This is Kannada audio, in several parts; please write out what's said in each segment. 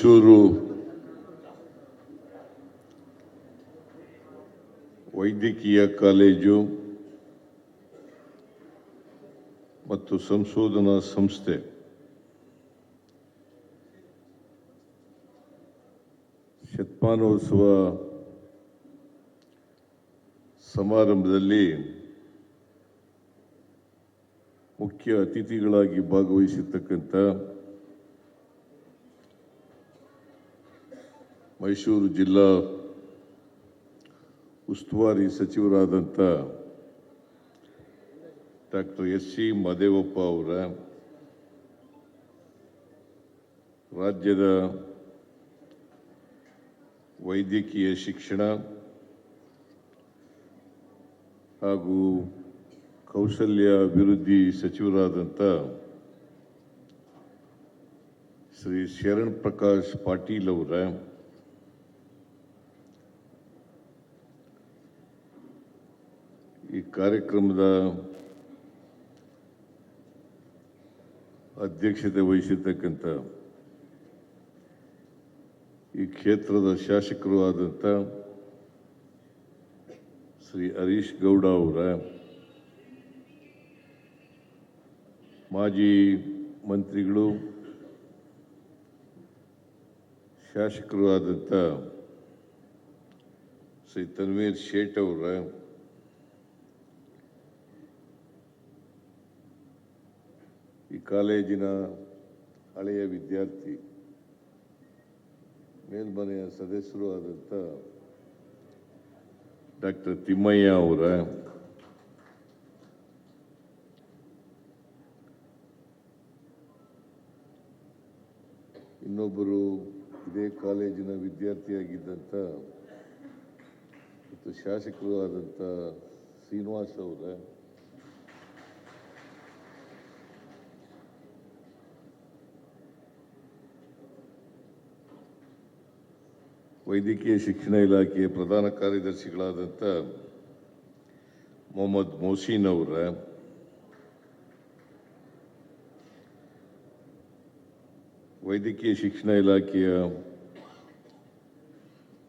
ಮೈಸೂರು ವೈದ್ಯಕೀಯ ಕಾಲೇಜು ಮತ್ತು ಸಂಶೋಧನಾ ಸಂಸ್ಥೆ. ಶತಮಾನೋತ್ಸವ ಸಮಾರಂಭದಲ್ಲಿ ಮುಖ್ಯ ಅತಿಥಿಗಳಾಗಿ ಭಾಗವಹಿಸಿರ್ತಕ್ಕಂಥ ಮೈಸೂರು ಜಿಲ್ಲಾ ಉಸ್ತುವಾರಿ ಸಚಿವರಾದಂಥ ಡಾಕ್ಟರ್ ಎಸ್ ಸಿ ಮದೇವಪ್ಪ ಅವರ ರಾಜ್ಯದ ವೈದ್ಯಕೀಯ ಶಿಕ್ಷಣ ಹಾಗೂ ಕೌಶಲ್ಯ ಅಭಿವೃದ್ಧಿ ಸಚಿವರಾದಂಥ ಶ್ರೀ ಶರಣ್ ಪ್ರಕಾಶ್ ಪಾಟೀಲ್ ಅವರ ಈ ಕಾರ್ಯಕ್ರಮದ ಅಧ್ಯಕ್ಷತೆ ವಹಿಸಿರ್ತಕ್ಕಂಥ ಈ ಕ್ಷೇತ್ರದ ಶಾಸಕರು ಆದಂಥ ಶ್ರೀ ಹರೀಶ್ ಗೌಡ ಅವರ ಮಾಜಿ ಮಂತ್ರಿಗಳು, ಶಾಸಕರು ಆದಂಥ ಶ್ರೀ ತನ್ವೀರ್ ಶೇಟ್ ಅವರ ಈ ಕಾಲೇಜಿನ ಹಳೆಯ ವಿದ್ಯಾರ್ಥಿ, ಮೇಲ್ಮನೆಯ ಸದಸ್ಯರು ಆದಂಥ ಡಾಕ್ಟರ್ ತಿಮ್ಮಯ್ಯ ಅವರ ಇನ್ನೊಬ್ಬರು ಇದೇ ಕಾಲೇಜಿನ ವಿದ್ಯಾರ್ಥಿಯಾಗಿದ್ದಂಥ ಶಾಸಕರು ಆದಂಥ ಶ್ರೀನಿವಾಸ್ ಅವರ ವೈದ್ಯಕೀಯ ಶಿಕ್ಷಣ ಇಲಾಖೆಯ ಪ್ರಧಾನ ಕಾರ್ಯದರ್ಶಿಗಳಾದಂಥ ಮೊಹಮ್ಮದ್ ಮೊಹಸೀನ್ ಅವರ ವೈದ್ಯಕೀಯ ಶಿಕ್ಷಣ ಇಲಾಖೆಯ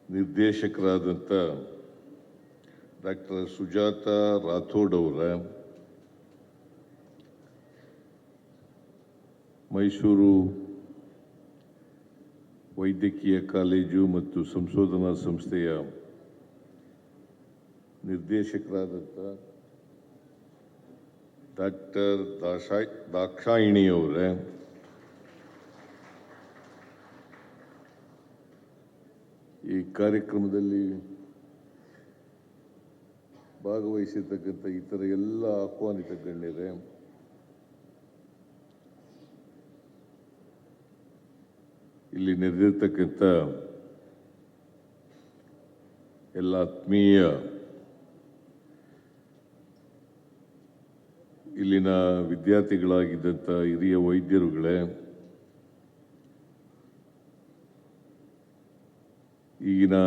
ನಿರ್ದೇಶಕರಾದಂಥ ಡಾಕ್ಟರ್ ಸುಜಾತ ರಾಥೋಡ್ ಅವರ ಮೈಸೂರು ವೈದ್ಯಕೀಯ ಕಾಲೇಜು ಮತ್ತು ಸಂಶೋಧನಾ ಸಂಸ್ಥೆಯ ನಿರ್ದೇಶಕರಾದಂಥ ಡಾಕ್ಟರ್ ದಾಶಾಯ್ ದಾಕ್ಷಾಯಿಣಿಯವರೇ. ಈ ಕಾರ್ಯಕ್ರಮದಲ್ಲಿ ಭಾಗವಹಿಸಿರ್ತಕ್ಕಂಥ ಇತರ ಎಲ್ಲ ಆಹ್ವಾನಿತ ಗಣ್ಯರೇ ಇಲ್ಲಿ ನೆರೆದಿರ್ತಕ್ಕಂಥ ಎಲ್ಲ ಆತ್ಮೀಯ ಇಲ್ಲಿನ ವಿದ್ಯಾರ್ಥಿಗಳಾಗಿದ್ದಂಥ ಹಿರಿಯ ವೈದ್ಯರುಗಳೇ, ಈಗಿನ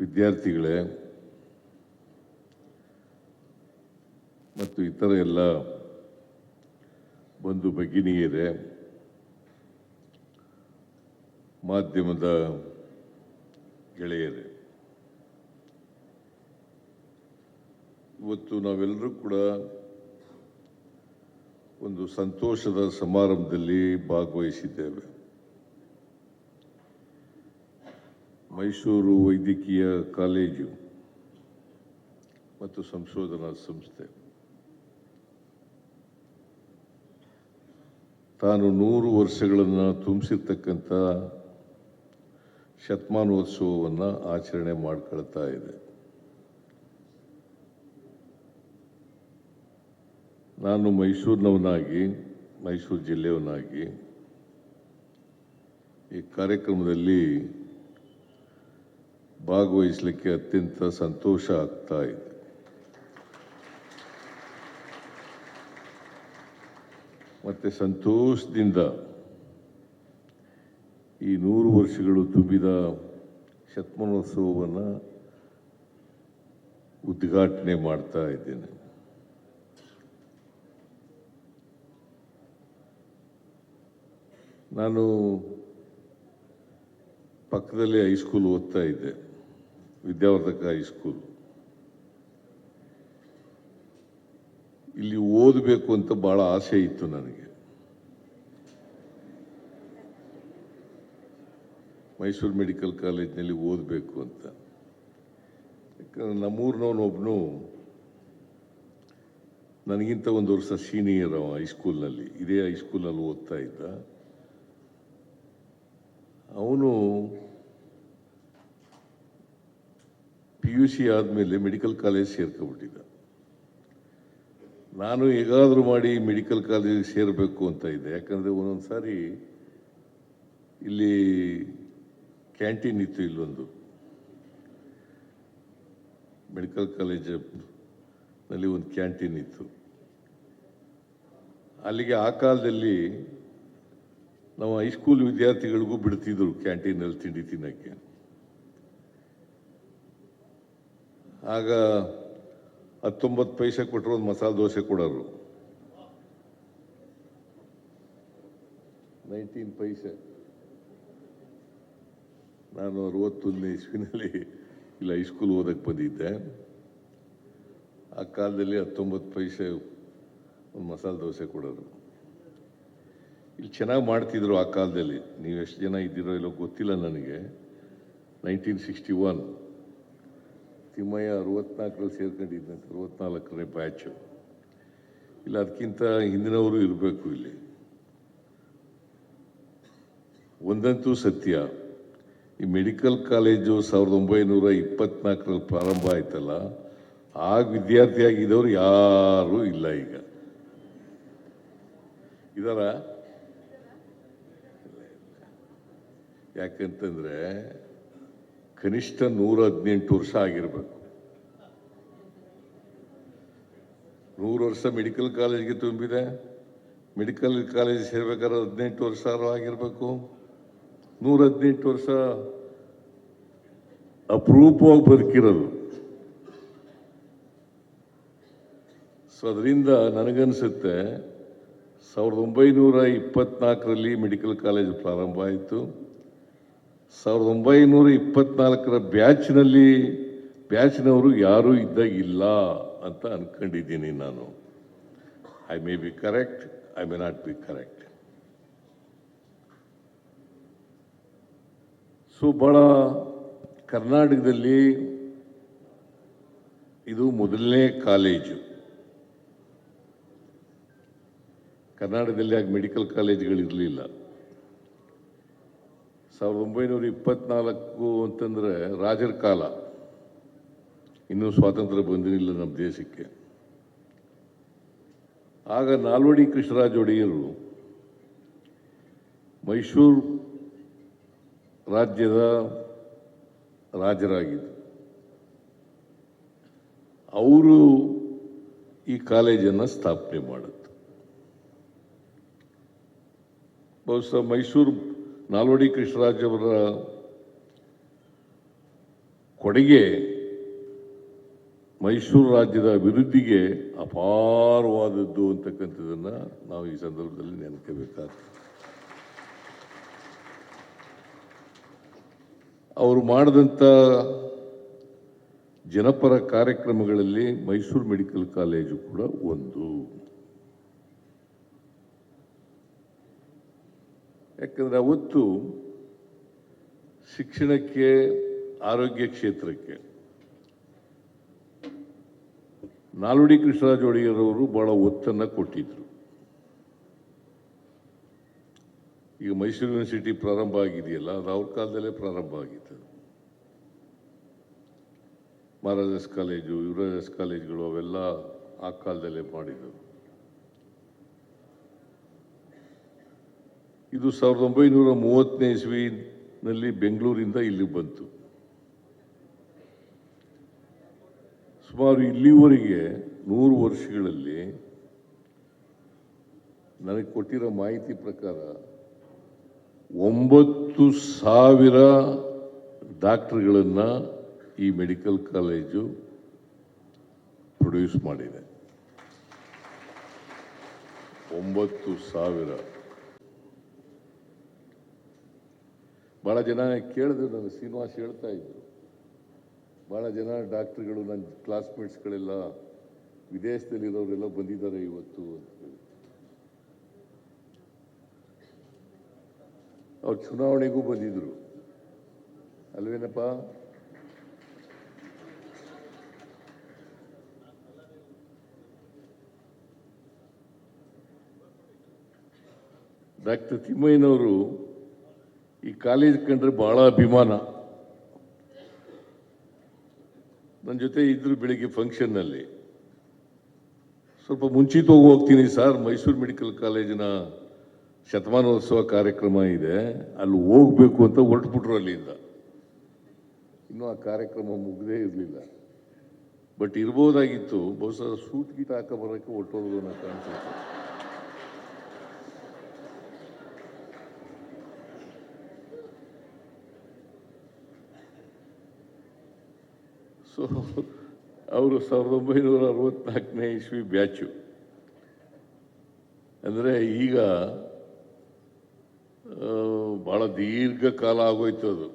ವಿದ್ಯಾರ್ಥಿಗಳೇ ಮತ್ತು ಇತರ ಎಲ್ಲ ಬಂಧು ಭಗಿನಿಯರೇ ಮಾಧ್ಯಮದ ಗೆಳೆಯರೇ, ಇವತ್ತು ನಾವೆಲ್ಲರೂ ಕೂಡ ಒಂದು ಸಂತೋಷದ ಸಮಾರಂಭದಲ್ಲಿ ಭಾಗವಹಿಸಿದ್ದೇವೆ. ಮೈಸೂರು ವೈದ್ಯಕೀಯ ಕಾಲೇಜು ಮತ್ತು ಸಂಶೋಧನಾ ಸಂಸ್ಥೆ. ತಾನು ನೂರು ವರ್ಷಗಳನ್ನು ತುಂಬಿಸಿರ್ತಕ್ಕಂಥ ಶತಮಾನೋತ್ಸವವನ್ನು ಆಚರಣೆ ಮಾಡ್ಕೊಳ್ತಾ ಇದೆ. ನಾನು ಮೈಸೂರಿನವನಾಗಿ, ಮೈಸೂರು ಜಿಲ್ಲೆಯವನಾಗಿ ಈ ಕಾರ್ಯಕ್ರಮದಲ್ಲಿ ಭಾಗವಹಿಸಲಿಕ್ಕೆ ಅತ್ಯಂತ ಸಂತೋಷ ಆಗ್ತಾ ಇದೆ. ಮತ್ತು ಸಂತೋಷದಿಂದ ಈ ನೂರು ವರ್ಷಗಳು ತುಂಬಿದ ಶತಮಾನೋತ್ಸವವನ್ನು ಉದ್ಘಾಟನೆ ಮಾಡ್ತಾ ಇದ್ದೇನೆ. ನಾನು ಪಕ್ಕದಲ್ಲಿ ಹೈಸ್ಕೂಲ್ ಓದ್ತಾ ಇದ್ದೆ, ವಿದ್ಯಾವರ್ಧಕ ಹೈಸ್ಕೂಲ್ ಇಲ್ಲಿ ಓದಬೇಕು ಅಂತ ಭಾಳ ಆಸೆ ಇತ್ತು ನನಗೆ. ಮೈಸೂರು ಮೆಡಿಕಲ್ ಕಾಲೇಜ್ನಲ್ಲಿ ಓದಬೇಕು ಅಂತ. ಯಾಕಂದ್ರೆ ನಮ್ಮೂರಿನವನೊಬ್ಬನು ನನಗಿಂತ ಒಂದು ವರ್ಷ ಸೀನಿಯರ್ ಅವ ಹೈಸ್ಕೂಲ್ನಲ್ಲಿ. ಇದೇ ಹೈಸ್ಕೂಲಲ್ಲಿ ಓದ್ತಾ ಇದ್ದ. ಅವನು ಪಿ ಯು ಸಿ ಆದಮೇಲೆ ಮೆಡಿಕಲ್ ಕಾಲೇಜ್ ಸೇರ್ಕೊಬಿಟ್ಟಿದ್ದ ನಾನು ಹೇಗಾದರೂ ಮಾಡಿ ಮೆಡಿಕಲ್ ಕಾಲೇಜಿಗೆ ಸೇರಬೇಕು ಅಂತ ಇದ್ದೆ. ಯಾಕಂದರೆ ಒಂದೊಂದು ಸಾರಿ ಇಲ್ಲಿ ಕ್ಯಾಂಟೀನ್ ಇತ್ತು ಇಲ್ಲೊಂದು. ಮೆಡಿಕಲ್ ಕಾಲೇಜಲ್ಲಿ ಒಂದು ಕ್ಯಾಂಟೀನ್ ಇತ್ತು. ಅಲ್ಲಿಗೆ ಆ ಕಾಲದಲ್ಲಿ ನಾವು ಹೈಸ್ಕೂಲ್ ವಿದ್ಯಾರ್ಥಿಗಳಿಗೂ ಬಿಡ್ತಿದ್ರು ಕ್ಯಾಂಟೀನಲ್ಲಿ ತಿಂಡಿ ತಿನ್ನೋಕ್ಕೆ. ಆಗ ಹತ್ತೊಂಬತ್ತು ಪೈಸೆ ಕೊಟ್ಟರು ಒಂದು ಮಸಾಲೆ ದೋಸೆ ಕೊಡೋರು. ನೈನ್ಟೀನ್ ಪೈಸೆ. ನಾನು ಅರವತ್ತೊಂದನೇ ಇಸ್ವಿನಲ್ಲಿ ಇಲ್ಲಿ ಹೈಸ್ಕೂಲ್ ಓದಕ್ಕೆ ಬಂದಿದ್ದೆ. ಆ ಕಾಲದಲ್ಲಿ ಹತ್ತೊಂಬತ್ತು ಪೈಸೆ ಒಂದು ಮಸಾಲೆ ದೋಸೆ ಕೊಡೋರು. ಇಲ್ಲಿ ಚೆನ್ನಾಗಿ ಮಾಡ್ತಿದ್ರು ಆ ಕಾಲದಲ್ಲಿ. ನೀವು ಎಷ್ಟು ಜನ ಇದ್ದೀರೋ ಇಲ್ಲೋ ಗೊತ್ತಿಲ್ಲ ನನಗೆ. Nineteen sixty one. ತಿಮ್ಮಯ್ಯ ಅರವತ್ನಾಲ್ಕರಲ್ಲಿ ಸೇರ್ಕೊಂಡಿದ್ದಂತೆ ಅರವತ್ನಾಲ್ಕನೇ ಬ್ಯಾಚು ಇಲ್ಲ, ಅದಕ್ಕಿಂತ ಹಿಂದಿನವರು ಇರಬೇಕು ಇಲ್ಲಿ. ಒಂದಂತೂ ಸತ್ಯ. ಈ ಮೆಡಿಕಲ್ ಕಾಲೇಜು ಸಾವಿರದ ಒಂಬೈನೂರ ಇಪ್ಪತ್ನಾಲ್ಕರಲ್ಲಿ ಪ್ರಾರಂಭ ಆಯ್ತಲ್ಲ ಆಗ ವಿದ್ಯಾರ್ಥಿಯಾಗಿದ್ದವರು ಯಾರೂ ಇಲ್ಲ ಈಗ. ಇದಾರ ಯಾಕಂತಂದರೆ ಕನಿಷ್ಠ ನೂರ ಹದಿನೆಂಟು ವರ್ಷ ಆಗಿರಬೇಕು. ನೂರು ವರ್ಷ ಮೆಡಿಕಲ್ ಕಾಲೇಜ್ಗೆ ತುಂಬಿದೆ. ಮೆಡಿಕಲ್ ಕಾಲೇಜ್ ಸೇರ್ಬೇಕಾದ್ರೆ ಹದಿನೆಂಟು ವರ್ಷ ಆಗಿರ್ಬೇಕು. ನೂರ ಹದಿನೆಂಟು ವರ್ಷ ಅಪರೂಪವಾಗಿ ಬದುಕಿರೋದು. ಸೊ ಅದರಿಂದ ನನಗನ್ಸುತ್ತೆ, ಸಾವಿರದ ಒಂಬೈನೂರ ಇಪ್ಪತ್ನಾಲ್ಕರಲ್ಲಿ ಮೆಡಿಕಲ್ ಕಾಲೇಜ್ ಪ್ರಾರಂಭ ಆಯಿತು. ಸಾವಿರದ ಒಂಬೈನೂರ ಇಪ್ಪತ್ನಾಲ್ಕರ ಬ್ಯಾಚ್ನಲ್ಲಿ, ಬ್ಯಾಚ್ನವರು ಯಾರೂ ಇದ್ದಾಗಿಲ್ಲ ಅಂತ ಅನ್ಕೊಂಡಿದ್ದೀನಿ ನಾನು. I may be correct I may not be correct so ಭಾಳ ಕರ್ನಾಟಕದಲ್ಲಿ ಇದು ಮೊದಲನೇ ಕಾಲೇಜು. ಕರ್ನಾಟಕದಲ್ಲಿ ಆಗ ಮೆಡಿಕಲ್ ಕಾಲೇಜ್ಗಳಿರಲಿಲ್ಲ ಸಾವಿರದ ಒಂಬೈನೂರ ಇಪ್ಪತ್ನಾಲ್ಕು ಅಂತಂದರೆ ರಾಜರ ಕಾಲ. ಇನ್ನೂ ಸ್ವಾತಂತ್ರ್ಯ ಬಂದಿರಲಿಲ್ಲ ನಮ್ಮ ದೇಶಕ್ಕೆ. ಆಗ ನಾಲ್ವಡಿ ಕೃಷ್ಣರಾಜ ಒಡೆಯರು ಮೈಸೂರು ರಾಜ್ಯದ ರಾಜರಾಗಿದ್ದರು ಅವರು ಈ ಕಾಲೇಜನ್ನು ಸ್ಥಾಪನೆ ಮಾಡುತ್ತೆ ಬಹುಶಃ ಮೈಸೂರು ನಾಲ್ವಡಿ ಕೃಷ್ಣರಾಜ್ ಅವರ ಕೊಡುಗೆ ಮೈಸೂರು ರಾಜ್ಯದ ಅಭಿವೃದ್ಧಿಗೆ ಅಪಾರವಾದದ್ದು ಅಂತಕ್ಕಂಥದ್ದನ್ನು ನಾವು ಈ ಸಂದರ್ಭದಲ್ಲಿ ನೆನಪಬೇಕಾಗ್ತದೆ ಅವರು ಮಾಡಿದಂಥ ಜನಪರ ಕಾರ್ಯಕ್ರಮಗಳಲ್ಲಿ ಮೈಸೂರು ಮೆಡಿಕಲ್ ಕಾಲೇಜು ಕೂಡ ಒಂದು. ಯಾಕಂದರೆ ಅವತ್ತು ಶಿಕ್ಷಣಕ್ಕೆ, ಆರೋಗ್ಯ ಕ್ಷೇತ್ರಕ್ಕೆ ನಾಲ್ವಡಿ ಕೃಷ್ಣರಾಜ ಒಡೆಯರವರು ಭಾಳ ಒತ್ತನ್ನು ಕೊಟ್ಟಿದ್ರು. ಈಗ ಮೈಸೂರು ಯೂನಿವರ್ಸಿಟಿ ಪ್ರಾರಂಭ ಆಗಿದೆಯಲ್ಲ, ಅದು ಅವ್ರ ಕಾಲದಲ್ಲೇ ಪ್ರಾರಂಭ ಆಗಿತ್ತು. ಮಹಾರಾಜಸ್ ಕಾಲೇಜು, ಯುವರಾಜಸ್ ಕಾಲೇಜುಗಳು ಅವೆಲ್ಲ ಆ ಕಾಲದಲ್ಲೇ ಮಾಡಿದ್ದವು ಇದು ಸಾವಿರದ ಒಂಬೈನೂರ ಮೂವತ್ತನೇ ಇಸ್ವಿನಲ್ಲಿ ಬೆಂಗಳೂರಿಂದ ಇಲ್ಲಿ ಬಂತು. ಸುಮಾರು ಇಲ್ಲಿವರೆಗೆ ನೂರು ವರ್ಷಗಳಲ್ಲಿ ನನಗೆ ಕೊಟ್ಟಿರೋ ಮಾಹಿತಿ ಪ್ರಕಾರ ಒಂಬತ್ತು ಸಾವಿರ ಡಾಕ್ಟ್ರುಗಳನ್ನು ಈ ಮೆಡಿಕಲ್ ಕಾಲೇಜು ಪ್ರೊಡ್ಯೂಸ್ ಮಾಡಿದೆ. ಒಂಬತ್ತು ಸಾವಿರ. ಭಾಳ ಜನ ಕೇಳಿದ್ರು ನಾನು ಶ್ರೀನಿವಾಸ್ ಹೇಳ್ತಾ ಇದ್ರು. ಭಾಳ ಜನ ಡಾಕ್ಟ್ರುಗಳು, ನನ್ನ ಕ್ಲಾಸ್ಮೇಟ್ಸ್ಗಳೆಲ್ಲ ವಿದೇಶದಲ್ಲಿರೋರೆಲ್ಲ ಬಂದಿದ್ದಾರೆ ಇವತ್ತು ಅಂತ ಅವ್ರು ಚುನಾವಣೆಗೂ ಬಂದಿದ್ರು. ಅಲ್ವೇನಪ್ಪ? ಡಾಕ್ಟರ್ ತಿಮ್ಮಯ್ಯನವರು ಈ ಕಾಲೇಜ್ ಕಂಡ್ರೆ ಬಹಳ ಅಭಿಮಾನ. ನನ್ನ ಜೊತೆ ಇದ್ರು ಬೆಳಿಗ್ಗೆ ಫಂಕ್ಷನ್ನಲ್ಲಿ. ಸ್ವಲ್ಪ ಮುಂಚಿತವಾಗಿ ಹೋಗ್ತೀನಿ ಸರ್ ಮೈಸೂರು ಮೆಡಿಕಲ್ ಕಾಲೇಜಿನ ಶತಮಾನೋತ್ಸವ ಕಾರ್ಯಕ್ರಮ ಇದೆ, ಅಲ್ಲಿ ಹೋಗ್ಬೇಕು ಅಂತ ಹೊರಟ್ಬಿಟ್ರು ಅಲ್ಲಿಂದ. ಇನ್ನೂ ಆ ಕಾರ್ಯಕ್ರಮ ಮುಗ್ದೇ ಇರಲಿಲ್ಲ. ಬಟ್ ಇರ್ಬೋದಾಗಿತ್ತು, ಬಹುಶಃ ಸೂಟ್ ಗೀಟ್ ಹಾಕ ಬರೋಕ್ಕೆ ಹೊಟ್ಟೋದು ಅನ್ನೋ ಕಾಣಿಸುತ್ತೆ ಸೊ ಅವರು ಸಾವಿರದ ಒಂಬೈನೂರ ಅರವತ್ನಾಲ್ಕನೇ ಇಸ್ವಿ ಬ್ಯಾಚು. ಅಂದರೆ ಈಗ ಭಾಳ ದೀರ್ಘಕಾಲ ಆಗೋಯ್ತು ಅದು.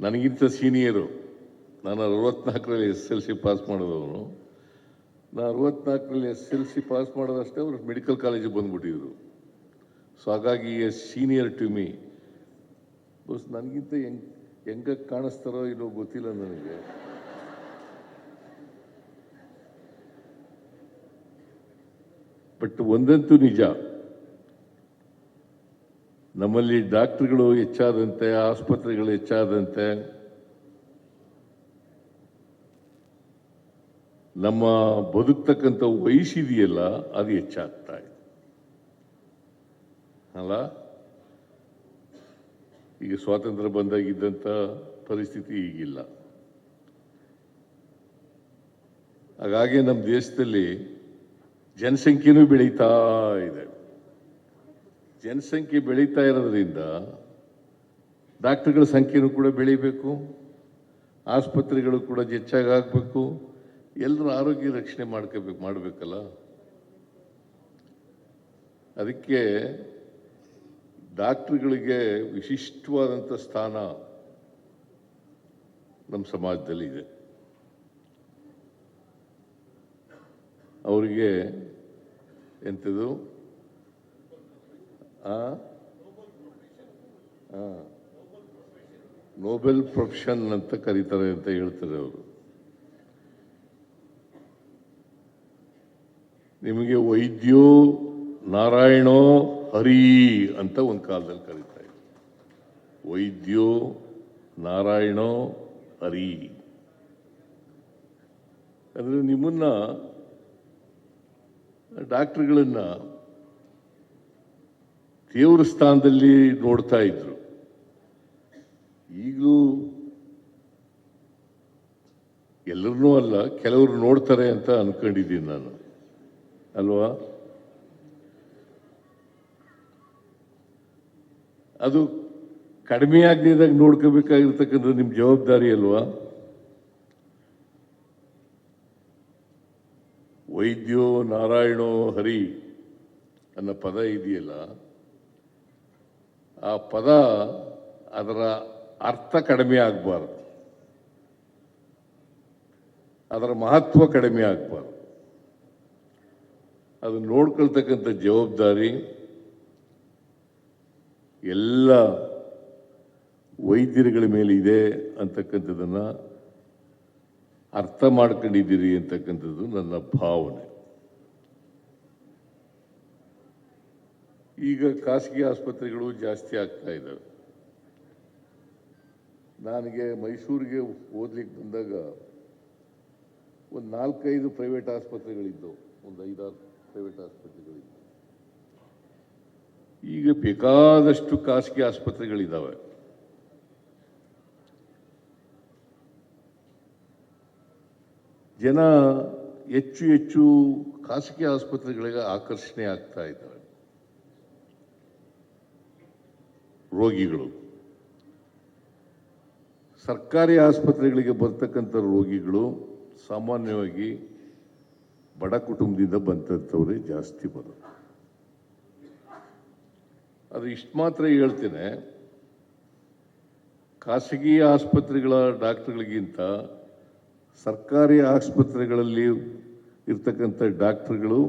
ನನಗಿಂತ ಸೀನಿಯರು, ನಾನು ಅರವತ್ನಾಲ್ಕರಲ್ಲಿ ಎಸ್ ಎಲ್ ಸಿ ಪಾಸ್ ಮಾಡಿದವನು. ನಾನು ಅರವತ್ನಾಲ್ಕರಲ್ಲಿ ಎಸ್ ಎಲ್ ಸಿ ಪಾಸ್ ಮಾಡೋದಷ್ಟೇ ಅವರು ಮೆಡಿಕಲ್ ಕಾಲೇಜಿಗೆ ಬಂದುಬಿಟ್ಟಿದ್ರು. ಸೊ ಹಾಗಾಗಿ ಎಸ್ ಸೀನಿಯರ್ ಟು ಮೀ ಬಸ್ ನನಗಿಂತ ಹೆಂಗ್ ಹೆಂಗ ಕಾಣಿಸ್ತಾರೋ ಇಲ್ಲೋ ಗೊತ್ತಿಲ್ಲ ನನಗೆ. ಬಟ್ ಒಂದಂತೂ ನಿಜ ನಮ್ಮಲ್ಲಿ ಡಾಕ್ಟರ್ಗಳು ಹೆಚ್ಚಾದಂತೆ, ಆಸ್ಪತ್ರೆಗಳು ಹೆಚ್ಚಾದಂತೆ, ನಮ್ಮ ಬದುಕ್ತಕ್ಕಂಥ ವಯಸ್ಸಿದೆಯಲ್ಲ, ಅದು ಹೆಚ್ಚಾಗ್ತಾ ಇದೆ. ಅಲ್ಲ? ಈಗ ಸ್ವಾತಂತ್ರ್ಯ ಬಂದಾಗಿದ್ದಂಥ ಪರಿಸ್ಥಿತಿ ಈಗಿಲ್ಲ. ಹಾಗಾಗಿ ನಮ್ಮ ದೇಶದಲ್ಲಿ ಜನಸಂಖ್ಯೆನೂ ಬೆಳೀತಾ ಇದೆ. ಜನಸಂಖ್ಯೆ ಬೆಳೀತಾ ಇರೋದ್ರಿಂದ ಡಾಕ್ಟರ್ಗಳ ಸಂಖ್ಯೆನೂ ಕೂಡ ಬೆಳೀಬೇಕು, ಆಸ್ಪತ್ರೆಗಳು ಕೂಡ ಹೆಚ್ಚಾಗಿ ಆಗಬೇಕು, ಎಲ್ಲರೂ ಆರೋಗ್ಯ ರಕ್ಷಣೆ ಮಾಡ್ಕೋಬೇಕು, ಮಾಡಬೇಕಲ್ಲ ಅದಕ್ಕೆ ಡಾಕ್ಟ್ರುಗಳಿಗೆ ವಿಶಿಷ್ಟವಾದಂಥ ಸ್ಥಾನ ನಮ್ಮ ಸಮಾಜದಲ್ಲಿ ಇದೆ ಅವರಿಗೆ ಎಂಥದ್ದು. ನೋಬೆಲ್ ಪ್ರೊಫೆಷನ್ ಅಂತ ಕರೀತಾರೆ ಅಂತ ಹೇಳ್ತಾರೆ ಅವರು. ನಿಮಗೆ ವೈದ್ಯೋ ನಾರಾಯಣೋ ಹರಿ ಅಂತ ಒಂದು ಕಾಲದಲ್ಲಿ ಕರೀತಾ ಇದ್ರು. ವೈದ್ಯೋ ನಾರಾಯಣೋ ಹರಿ. ಅಂದರೆ ನಿಮ್ಮನ್ನ ಡಾಕ್ಟರ್ಗಳನ್ನ ದೇವ್ರ ಸ್ಥಾನದಲ್ಲಿ ನೋಡ್ತಾ ಇದ್ರು. ಈಗಲೂ ಎಲ್ಲರನ್ನೂ ಅಲ್ಲ, ಕೆಲವರು ನೋಡ್ತಾರೆ ಅಂತ ಅನ್ಕೊಂಡಿದ್ದೀನಿ ನಾನು. ಅಲ್ವಾ? ಅದು ಕಡಿಮೆ ಆಗದಿದ್ದಾಗ ನೋಡ್ಕೋಬೇಕಾಗಿರ್ತಕ್ಕಂಥ ನಿಮ್ಮ ಜವಾಬ್ದಾರಿ ಅಲ್ವಾ? ವೈದ್ಯೋ ನಾರಾಯಣೋ ಹರಿ ಅನ್ನೋ ಪದ ಇದೆಯಲ್ಲ? ಆ ಪದ ಅದರ ಅರ್ಥ ಕಡಿಮೆ ಆಗಬಾರ್ದು. ಅದರ ಮಹತ್ವ ಕಡಿಮೆ ಆಗಬಾರ್ದು. ಅದು ನೋಡ್ಕೊಳ್ತಕ್ಕಂಥ ಜವಾಬ್ದಾರಿ ಎಲ್ಲ ವೈದ್ಯರುಗಳ ಮೇಲೆ ಇದೆ ಅಂತಕ್ಕಂಥದ್ದನ್ನು ಅರ್ಥ ಮಾಡ್ಕೊಂಡಿದ್ದೀರಿ ಅಂತಕ್ಕಂಥದ್ದು ನನ್ನ ಭಾವನೆ. ಈಗ ಖಾಸಗಿ ಆಸ್ಪತ್ರೆಗಳು ಜಾಸ್ತಿ ಆಗ್ತಾ ಇದ್ದಾವೆ. ನನಗೆ ಮೈಸೂರಿಗೆ ಓದ್ಲಿಕ್ಕೆ ಬಂದಾಗ ಒಂದು ನಾಲ್ಕೈದು ಪ್ರೈವೇಟ್ ಆಸ್ಪತ್ರೆಗಳಿದ್ದವು, ಒಂದು ಐದಾರು ಪ್ರೈವೇಟ್ ಆಸ್ಪತ್ರೆಗಳಿದ್ದವು. ಈಗ ಬೇಕಾದಷ್ಟು ಖಾಸಗಿ ಆಸ್ಪತ್ರೆಗಳಿದ್ದಾವೆ ಜನ ಹೆಚ್ಚು ಹೆಚ್ಚು ಖಾಸಗಿ ಆಸ್ಪತ್ರೆಗಳಿಗೆ ಆಕರ್ಷಣೆ ಆಗ್ತಾ ಇದ್ದಾರೆ. ರೋಗಿಗಳು. ಸರ್ಕಾರಿ ಆಸ್ಪತ್ರೆಗಳಿಗೆ ಬರ್ತಕ್ಕಂಥ ರೋಗಿಗಳು ಸಾಮಾನ್ಯವಾಗಿ ಬಡ ಕುಟುಂಬದಿಂದ ಬಂದಂಥವರೇ ಜಾಸ್ತಿ ಬರೋದು ಅದು ಇಷ್ಟು ಮಾತ್ರ ಹೇಳ್ತೇನೆ. ಖಾಸಗಿ ಆಸ್ಪತ್ರೆಗಳ ಡಾಕ್ಟ್ರ್ಗಳಿಗಿಂತ ಸರ್ಕಾರಿ ಆಸ್ಪತ್ರೆಗಳಲ್ಲಿ ಇರ್ತಕ್ಕಂಥ ಡಾಕ್ಟ್ರ್ಗಳು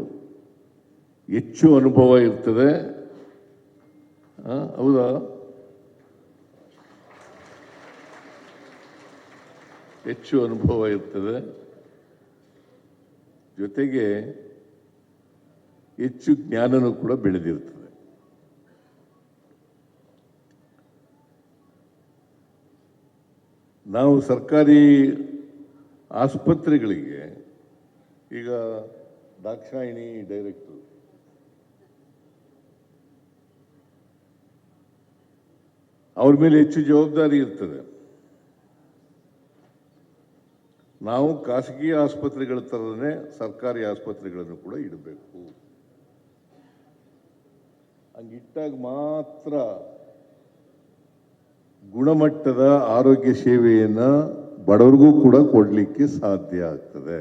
ಹೆಚ್ಚು ಅನುಭವ ಇರ್ತದೆ. ಹೌದಾ? ಹೆಚ್ಚು ಅನುಭವ ಇರ್ತದೆ. ಜೊತೆಗೆ ಹೆಚ್ಚು ಜ್ಞಾನನೂ ಕೂಡ ಬೆಳೆದಿರ್ತದೆ. ನಾವು ಸರ್ಕಾರಿ ಆಸ್ಪತ್ರೆಗಳಿಗೆ, ಈಗ ದಾಕ್ಷಾಯಿಣಿ ಡೈರೆಕ್ಟರ್, ಅವ್ರ ಮೇಲೆ ಹೆಚ್ಚು ಜವಾಬ್ದಾರಿ ಇರ್ತದೆ. ನಾವು ಖಾಸಗಿ ಆಸ್ಪತ್ರೆಗಳ ಥರನೇ ಸರ್ಕಾರಿ ಆಸ್ಪತ್ರೆಗಳನ್ನು ಕೂಡ ಇಡಬೇಕು. ಹಂಗಿಟ್ಟಾಗ ಮಾತ್ರ ಗುಣಮಟ್ಟದ ಆರೋಗ್ಯ ಸೇವೆಯನ್ನು ಬಡವರಿಗೂ ಕೂಡ ಕೊಡಲಿಕ್ಕೆ ಸಾಧ್ಯ ಆಗ್ತದೆ.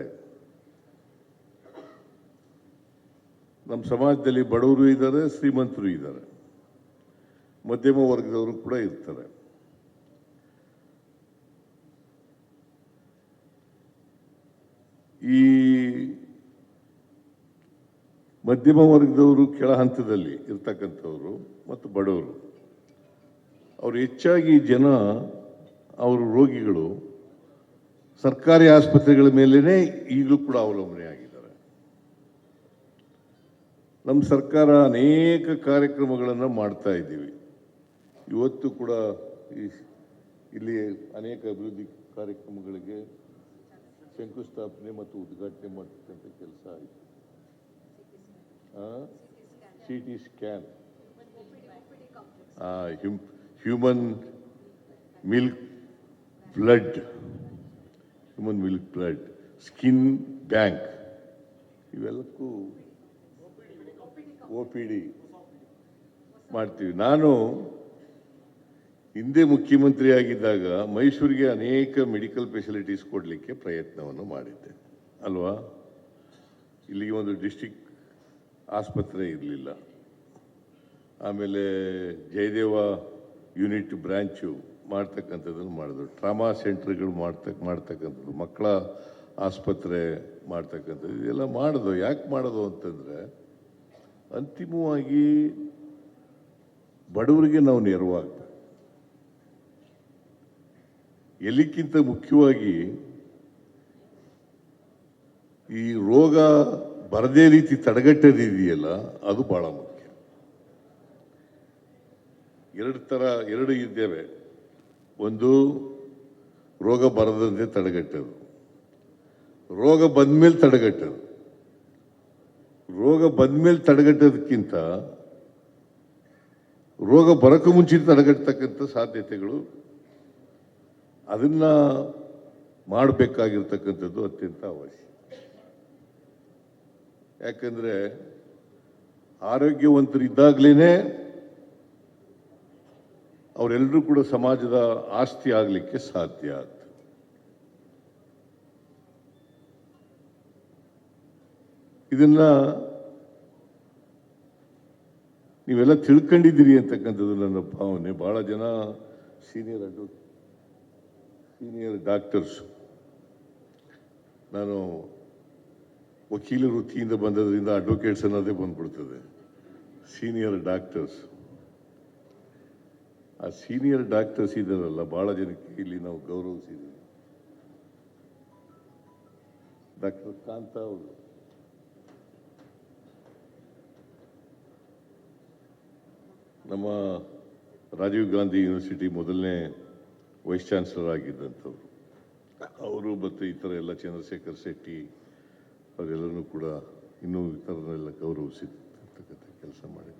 ನಮ್ಮ ಸಮಾಜದಲ್ಲಿ ಬಡವರು ಇದ್ದಾರೆ, ಶ್ರೀಮಂತರು ಇದ್ದಾರೆ. ಮಧ್ಯಮ ವರ್ಗದವರು ಕೂಡ ಇರ್ತಾರೆ. ಈ ಮಧ್ಯಮ ವರ್ಗದವರು ಕೆಳ ಹಂತದಲ್ಲಿ ಇರ್ತಕ್ಕಂಥವ್ರು ಮತ್ತು ಬಡವರು, ಅವರು ಹೆಚ್ಚಾಗಿ ಜನ ಅವರ ರೋಗಿಗಳು ಸರ್ಕಾರಿ ಆಸ್ಪತ್ರೆಗಳ ಮೇಲೇ ಈಗಲೂ ಕೂಡ ಅವಲಂಬನೆ ಆಗಿದ್ದಾರೆ. ನಮ್ಮ ಸರ್ಕಾರ ಅನೇಕ ಕಾರ್ಯಕ್ರಮಗಳನ್ನು ಮಾಡ್ತಾ ಇದ್ದೀವಿ. ಇವತ್ತು ಕೂಡ ಈ ಇಲ್ಲಿ ಅನೇಕ ಅಭಿವೃದ್ಧಿ ಕಾರ್ಯಕ್ರಮಗಳಿಗೆ ಶಂಕುಸ್ಥಾಪನೆ ಮತ್ತು ಉದ್ಘಾಟನೆ ಮಾಡ್ತಕ್ಕಂಥ ಕೆಲಸ ಆಯಿತು. C T scan human milk blood human milk blood skin bank ಇವೆಲ್ಲಕ್ಕೂ O P D ಮಾಡ್ತೀವಿ. ನಾನು ಹಿಂದೆ ಮುಖ್ಯಮಂತ್ರಿ ಆಗಿದ್ದಾಗ ಮೈಸೂರಿಗೆ ಅನೇಕ ಮೆಡಿಕಲ್ ಫೆಸಿಲಿಟೀಸ್ ಕೊಡಲಿಕ್ಕೆ ಪ್ರಯತ್ನವನ್ನು ಮಾಡಿದ್ದೆ. ಅಲ್ವಾ? ಇಲ್ಲಿಗೆ ಒಂದು ಡಿಸ್ಟಿಕ್ ಆಸ್ಪತ್ರೆ ಇರಲಿಲ್ಲ. ಆಮೇಲೆ ಜಯದೇವ ಯೂನಿಟ್ ಬ್ರಾಂಚು ಮಾಡ್ತಕ್ಕಂಥದ್ದನ್ನು ಮಾಡಿದ್ರು. ಟ್ರಾಮಾ ಸೆಂಟ್ರ್ಗಳು ಮಾಡ್ತಕ್ಕ ಮಾಡ್ತಕ್ಕಂಥದ್ದು, ಮಕ್ಕಳ ಆಸ್ಪತ್ರೆ ಮಾಡ್ತಕ್ಕಂಥದ್ದು, ಇದೆಲ್ಲ ಮಾಡೋದು. ಯಾಕೆ ಮಾಡೋದು ಅಂತಂದರೆ, ಅಂತಿಮವಾಗಿ ಬಡವರಿಗೆ ನಾವು ನೆರವಾಗ್ಬೇಕು. ಎಲ್ಲಿಕ್ಕಿಂತ ಮುಖ್ಯವಾಗಿ ಈ ರೋಗ ಬರದೇ ರೀತಿ ತಡೆಗಟ್ಟದಿದೆಯಲ್ಲ, ಅದು ಬಹಳ ಮುಖ್ಯ. ಎರಡು ಥರ ಎರಡು ಇದ್ದೇವೆ. ಒಂದು, ರೋಗ ಬರದಂತೆ ತಡೆಗಟ್ಟೋದು. ರೋಗ ಬಂದ್ಮೇಲೆ ತಡೆಗಟ್ಟೋದು. ರೋಗ ಬಂದ್ಮೇಲೆ ತಡೆಗಟ್ಟೋದಕ್ಕಿಂತ ರೋಗ ಬರಕ್ಕೂ ಮುಂಚೆ ತಡೆಗಟ್ಟತಕ್ಕಂಥ ಸಾಧ್ಯತೆಗಳು ಅದನ್ನ ಮಾಡಬೇಕಾಗಿರ್ತಕ್ಕಂಥದ್ದು ಅತ್ಯಂತ ಅವಶ್ಯ. ಯಾಕಂದ್ರೆ ಆರೋಗ್ಯವಂತರು ಇದ್ದಾಗಲೇ ಅವರೆಲ್ಲರೂ ಕೂಡ ಸಮಾಜದ ಆಸ್ತಿ ಆಗಲಿಕ್ಕೆ ಸಾಧ್ಯ ಆಗ್ತದೆ. ಇದನ್ನ ನೀವೆಲ್ಲ ತಿಳ್ಕೊಂಡಿದ್ದೀರಿ ಅಂತಕ್ಕಂಥದ್ದು ನನ್ನ ಭಾವನೆ. ಬಹಳ ಜನ ಸೀನಿಯರ್ ಅಡ್ವ ಸೀನಿಯರ್ ಡಾಕ್ಟರ್ಸ್ ನಾನು ವಕೀಲ ವೃತ್ತಿಯಿಂದ ಬಂದದ್ರಿಂದ ಅಡ್ವೊಕೇಟ್ಸ್ ಅನ್ನೋದೇ ಬಂದ್ಬಿಡ್ತದೆ. ಸೀನಿಯರ್ ಡಾಕ್ಟರ್ಸ್ ಆ ಸೀನಿಯರ್ ಡಾಕ್ಟರ್ಸ್ ಇದ್ದಾರಲ್ಲ, ಬಹಳ ಜನಕ್ಕೆ ಇಲ್ಲಿ ನಾವು ಗೌರವಿಸಿದ್ದೀವಿ. ಡಾಕ್ಟರ್ ಕಾಂತ ಅವರು. ನಮ್ಮ ರಾಜೀವ್ ಗಾಂಧಿ ಯೂನಿವರ್ಸಿಟಿ ಮೊದಲನೇ ವೈಸ್ ಚಾನ್ಸಲರ್ ಆಗಿದ್ದಂಥವ್ರು. ಅವರು ಮತ್ತು ಈ ಥರ ಎಲ್ಲ ಚಂದ್ರಶೇಖರ್ ಶೆಟ್ಟಿ ಅವರೆಲ್ಲರೂ ಕೂಡ ಇನ್ನೂ ಇತರನ್ನೆಲ್ಲ ಗೌರವಿಸಿರ್ತಕ್ಕಂಥ ಕೆಲಸ ಮಾಡಿ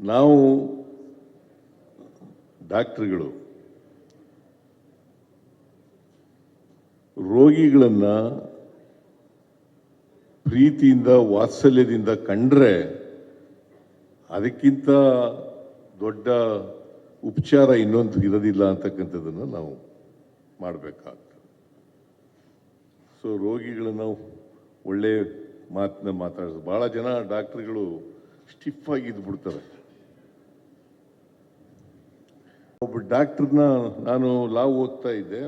ನಾವು ಡಾಕ್ಟ್ರುಗಳು ರೋಗಿಗಳನ್ನ ಪ್ರೀತಿಯಿಂದ, ವಾತ್ಸಲ್ಯದಿಂದ ಕಂಡ್ರೆ ಅದಕ್ಕಿಂತ ದೊಡ್ಡ ಉಪಚಾರ ಇನ್ನೊಂದು ಇರೋದಿಲ್ಲ ಅಂತಕ್ಕಂಥದ್ದನ್ನು ನಾವು ಮಾಡಬೇಕಾಗ್ತದೆ. ಸೊ ರೋಗಿಗಳನ್ನ ಒಳ್ಳೆ ಮಾತನ್ನ ಮಾತಾಡೋದು ಭಾಳ ಜನ ಡಾಕ್ಟ್ರುಗಳು ಸ್ಟಿಫ್ ಆಗಿ ಇದ್ಬಿಡ್ತಾರೆ. ಒಬ್ಬ ಡಾಕ್ಟ್ರನ್ನ ನಾನು ಲಾ ಓದ್ತಾ ಇದ್ದೆ.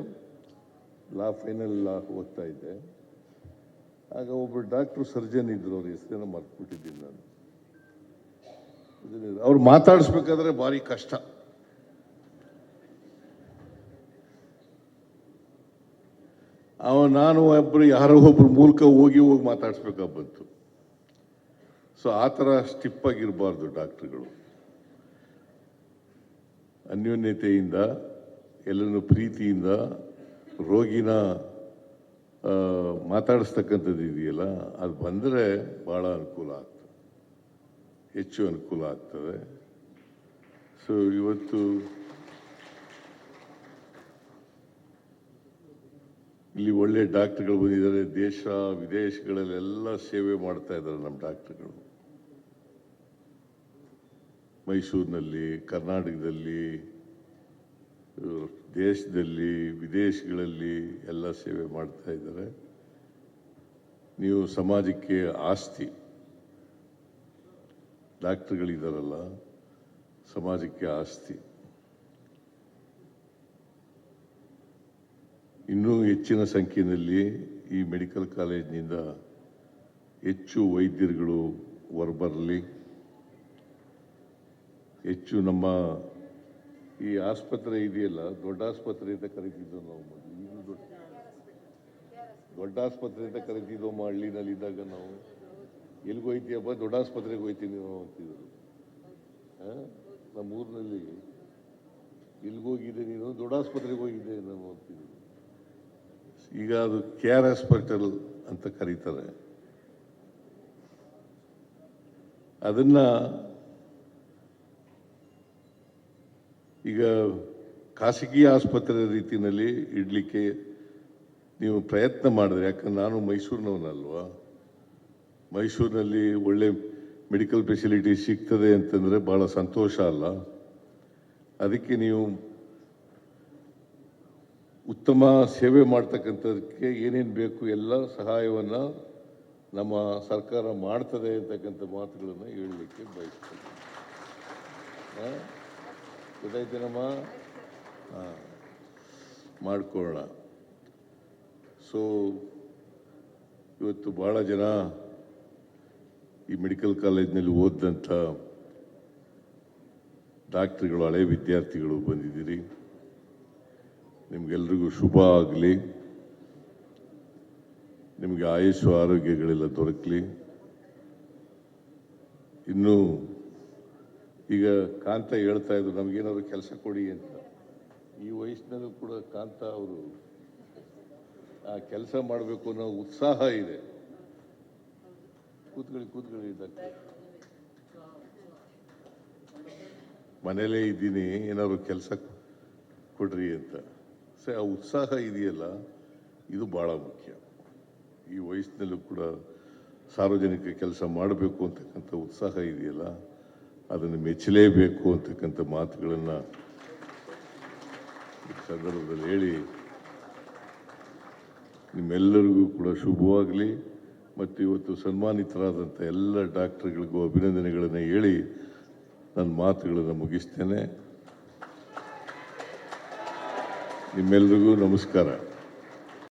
ಲಾ ಫೈನಲ್ ಲಾ ಓದ್ತಾ ಇದ್ದೆ. ಆಗ ಒಬ್ಬ ಡಾಕ್ಟ್ರು ಸರ್ಜನ್ ಇದ್ರು, ಅವ್ರ ಹೆಸರನ್ನ ಮರ್ತ್ಬಿಟ್ಟಿದ್ದೀನಿ ನಾನು. ಅವ್ರು ಮಾತಾಡಿಸ್ಬೇಕಾದ್ರೆ ಭಾರಿ ಕಷ್ಟ. ಅವ ನಾನು ಒಬ್ಬರು ಯಾರೋ ಒಬ್ರು ಮೂಲಕ ಹೋಗಿ ಹೋಗಿ ಮಾತಾಡಿಸ್ಬೇಕಾಗ್ಬಂತು. ಸೊ ಆ ಥರ ಸ್ಟಿಪ್ ಆಗಿರಬಾರ್ದು ಡಾಕ್ಟ್ರುಗಳು. ಅನ್ಯೋನ್ಯತೆಯಿಂದ ಎಲ್ಲರೂ ಪ್ರೀತಿಯಿಂದ, ರೋಗಿನ ಮಾತಾಡಿಸ್ತಕ್ಕಂಥದ್ದು ಇದೆಯಲ್ಲ, ಅದು ಬಂದರೆ ಭಾಳ ಅನುಕೂಲ ಆಗ್ತದೆ. ಹೆಚ್ಚು ಅನುಕೂಲ ಆಗ್ತದೆ. ಸೊ ಇವತ್ತು ಇಲ್ಲಿ ಒಳ್ಳೆ ಡಾಕ್ಟರ್ಗಳು ಬಂದಿದ್ದಾರೆ. ದೇಶ, ವಿದೇಶಗಳಲ್ಲೆಲ್ಲ ಸೇವೆ ಮಾಡ್ತಾ ಇದ್ದಾರೆ ನಮ್ಮ ಡಾಕ್ಟರ್ಗಳು. ಮೈಸೂರಿನಲ್ಲಿ, ಕರ್ನಾಟಕದಲ್ಲಿ, ದೇಶದಲ್ಲಿ, ವಿದೇಶಗಳಲ್ಲಿ ಎಲ್ಲ ಸೇವೆ ಮಾಡ್ತಾ ಇದ್ದಾರೆ. ನೀವು ಸಮಾಜಕ್ಕೆ ಆಸ್ತಿ. ಡಾಕ್ಟರ್ಗಳಿದಾರಲ್ಲ ಸಮಾಜಕ್ಕೆ ಆಸ್ತಿ. ಇನ್ನೂ ಹೆಚ್ಚಿನ ಸಂಖ್ಯೆಯಲ್ಲಿ ಈ ಮೆಡಿಕಲ್ ಕಾಲೇಜಿನಿಂದ ಹೆಚ್ಚು ವೈದ್ಯರುಗಳು ಹೊರಬರಲಿ. ಹೆಚ್ಚು ನಮ್ಮ ಈ ಆಸ್ಪತ್ರೆ ಇದೆಯಲ್ಲ, ದೊಡ್ಡ ಆಸ್ಪತ್ರೆ ಅಂತ ಕರಿತಿದ್ದೋ ನಾವು ಮೊದಲು. ದೊಡ್ಡ ಆಸ್ಪತ್ರೆ ಅಂತ ಕರಿತಿದ್ದೋ ಹಳ್ಳಿನಲ್ಲಿ ಹಳ್ಳಿನಲ್ಲಿದ್ದಾಗ ನಾವು. ಎಲ್ಲಿಗೆ ಹೋಯ್ತೀಯಪ್ಪ ದೊಡ್ಡ ಆಸ್ಪತ್ರೆಗೆ ಹೋಯ್ತೀನಿ ಅಂತಿದ್ರು? ನಮ್ಮ ಊರಿನಲ್ಲಿ ಎಲ್ಲಿಗೆ ಹೋಗಿದ್ದೆ ನೀನು? ದೊಡ್ಡ ಆಸ್ಪತ್ರೆಗೆ ಹೋಗಿದ್ದೆ ನಾನು ಅಂತಿದ್ರು. ಈಗ ಅದು ಕೆ ಆರ್ ಹಾಸ್ಪಿಟಲ್ ಅಂತ ಕರೀತಾರೆ. ಅದನ್ನ ಈಗ ಖಾಸಗಿ ಆಸ್ಪತ್ರೆ ರೀತಿಯಲ್ಲಿ ಇಡಲಿಕ್ಕೆ ನೀವು ಪ್ರಯತ್ನ ಮಾಡಿದ್ರೆ, ಯಾಕಂದ್ರೆ ನಾನು ಮೈಸೂರಿನವನಲ್ವಾ? ಮೈಸೂರಿನಲ್ಲಿ ಒಳ್ಳೆ ಮೆಡಿಕಲ್ ಫೆಸಿಲಿಟಿ ಸಿಗ್ತದೆ ಅಂತಂದರೆ ಭಾಳ ಸಂತೋಷ ಅಲ್ಲ. ಅದಕ್ಕೆ ನೀವು ಉತ್ತಮ ಸೇವೆ ಮಾಡ್ತಕ್ಕಂಥದಕ್ಕೆ ಏನೇನು ಬೇಕು ಎಲ್ಲ ಸಹಾಯವನ್ನು ನಮ್ಮ ಸರ್ಕಾರ ಮಾಡ್ತದೆ ಅಂತಕ್ಕಂಥ ಮಾತುಗಳನ್ನು ಹೇಳಲಿಕ್ಕೆ ಬಯಸ್ತೇನೆ? ಗೊತ್ತಾಯ್ತೇನಮ್ಮ? ಹಾಂ. ಮಾಡಿಕೊಳ್ಳೋಣ. ಸೊ ಇವತ್ತು ಭಾಳ ಜನ ಈ ಮೆಡಿಕಲ್ ಕಾಲೇಜ್ನಲ್ಲಿ ಓದಿದಂಥ ಡಾಕ್ಟ್ರುಗಳು, ಹಳೆ ವಿದ್ಯಾರ್ಥಿಗಳು ಬಂದಿದ್ದೀರಿ. ನಿಮಗೆಲ್ರಿಗೂ ಶುಭ ಆಗಲಿ. ನಿಮಗೆ ಆಯಸ್ಸು, ಆರೋಗ್ಯಗಳೆಲ್ಲ ದೊರಕಲಿ. ಇನ್ನು ಈಗ ಕಾಂತ ಹೇಳ್ತಾ ಇದ್ರು, ನಮಗೇನಾದ್ರು ಕೆಲಸ ಕೊಡಿ ಅಂತ. ಈ ವಯಸ್ಸಿನಲ್ಲೂ ಕೂಡ ಕಾಂತ ಅವರು ಆ ಕೆಲಸ ಮಾಡಬೇಕು ಅನ್ನೋ ಉತ್ಸಾಹ ಇದೆ. ಕೂತ್ಕೊಳ್ಳಿ ಕೂತ್ಕೊಳ್ಳಿ ಡಾಕ್ಟರ್ ಮನೇಲೇ ಇದ್ದೀನಿ, ಏನಾದ್ರು ಕೆಲಸ ಕೊಡ್ರಿ ಅಂತ. ಸೊ, ಆ ಉತ್ಸಾಹ ಇದೆಯಲ್ಲ, ಇದು ಭಾಳ ಮುಖ್ಯ. ಈ ವಯಸ್ಸಿನಲ್ಲೂ ಕೂಡ ಸಾರ್ವಜನಿಕ ಕೆಲಸ ಮಾಡಬೇಕು ಅಂತಕ್ಕಂಥ ಉತ್ಸಾಹ ಇದೆಯಲ್ಲ, ಅದನ್ನು ಮೆಚ್ಚಲೇಬೇಕು ಅಂತಕ್ಕಂಥ ಮಾತುಗಳನ್ನು ಸಂದರ್ಭದಲ್ಲಿ ಹೇಳಿ, ನಿಮ್ಮೆಲ್ಲರಿಗೂ ಕೂಡ ಶುಭವಾಗಲಿ. ಮತ್ತು ಇವತ್ತು ಸನ್ಮಾನಿತರಾದಂಥ ಎಲ್ಲ ಡಾಕ್ಟರ್ಗಳಿಗೂ ಅಭಿನಂದನೆಗಳನ್ನು ಹೇಳಿ ನನ್ನ ಮಾತುಗಳನ್ನು ಮುಗಿಸ್ತೇನೆ. ನಿಮ್ಮೆಲ್ಲರಿಗೂ ನಮಸ್ಕಾರ.